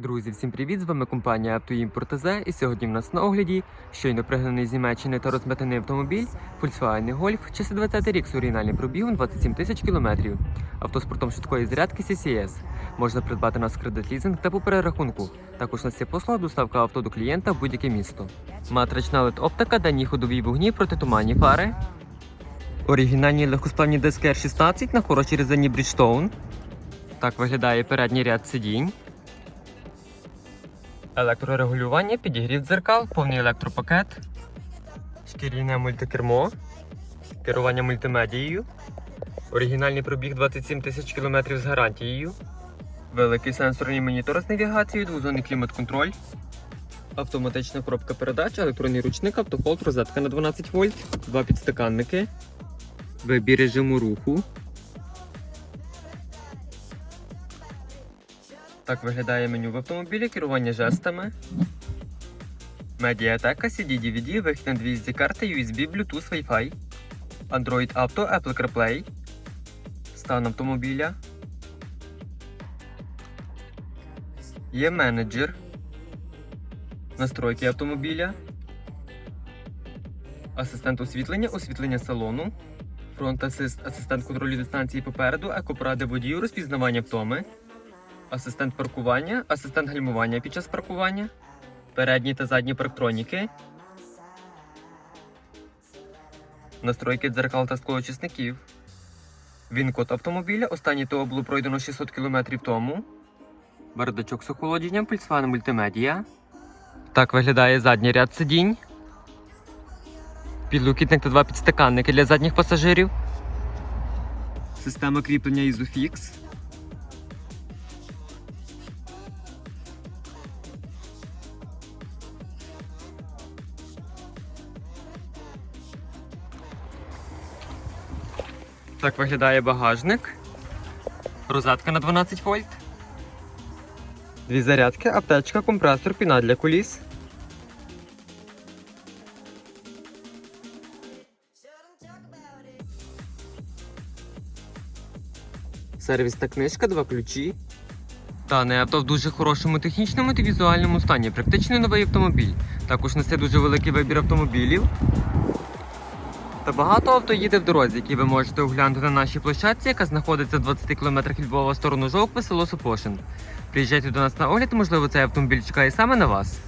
Друзі, всім привіт! З вами компанія Автоімпорт і сьогодні в нас на огляді щойно пригнаний з Німеччини та розметаний автомобіль Volkswagen Golf, часи 20 рік з оригінальним пробігом 27 тисяч кілометрів. Автоспортом швидкої зарядки CCS. Можна придбати нас кредит лізинг та по перерахунку. Також у нас є послуга доставка авто до клієнта в будь-яке місто. Матрична LED оптика, дані ходові вогні, протитуманні фари. Оригінальні легкосплавні диски R16 на хорошій резині Bridgestone. Так виглядає передній ряд сидінь. Електрорегулювання, підігрів дзеркал, повний електропакет, шкіряне мультикермо, керування мультимедією, оригінальний пробіг 27 тисяч кілометрів з гарантією, великий сенсорний монітор з навігацією, двозонний клімат-контроль, автоматична коробка передач, електронний ручник, автохолд, розетка на 12 вольт, два підстаканники, вибір режиму руху. Так виглядає меню в автомобілі, керування жестами. Медіатека, CD, DVD, вихід на дві карти, USB, Bluetooth, Wi-Fi, Android Auto, Apple CarPlay, стан автомобіля. Є менеджер. Настройки автомобіля. Асистент освітлення, освітлення салону. Фронт асист, асистент контролю дистанції попереду, екопоради водію, розпізнавання втоми асистент паркування, асистент гальмування під час паркування, передні та задні парктроніки, настройки дзеркал та склоочисників, він-код автомобіля, останній ТО було пройдено 600 км тому, бардачок з охолодженням, пульсван мультимедіа. Так виглядає задній ряд сидінь. Підлокітник та два підстаканники для задніх пасажирів. Система кріплення Isofix. Так виглядає багажник. Розетка на 12 вольт. Дві зарядки, аптечка, компресор, піна для коліс. Сервісна книжка, два ключі. Дане авто в дуже хорошому технічному та візуальному стані. Практично новий автомобіль. Також несе дуже великий вибір автомобілів. Та багато авто їде в дорозі, які ви можете оглянути на нашій площадці, яка знаходиться в 20 км від Львова в сторону Жовкви, село Сопошин. Приїжджайте до нас на огляд, можливо, цей автомобіль чекає саме на вас.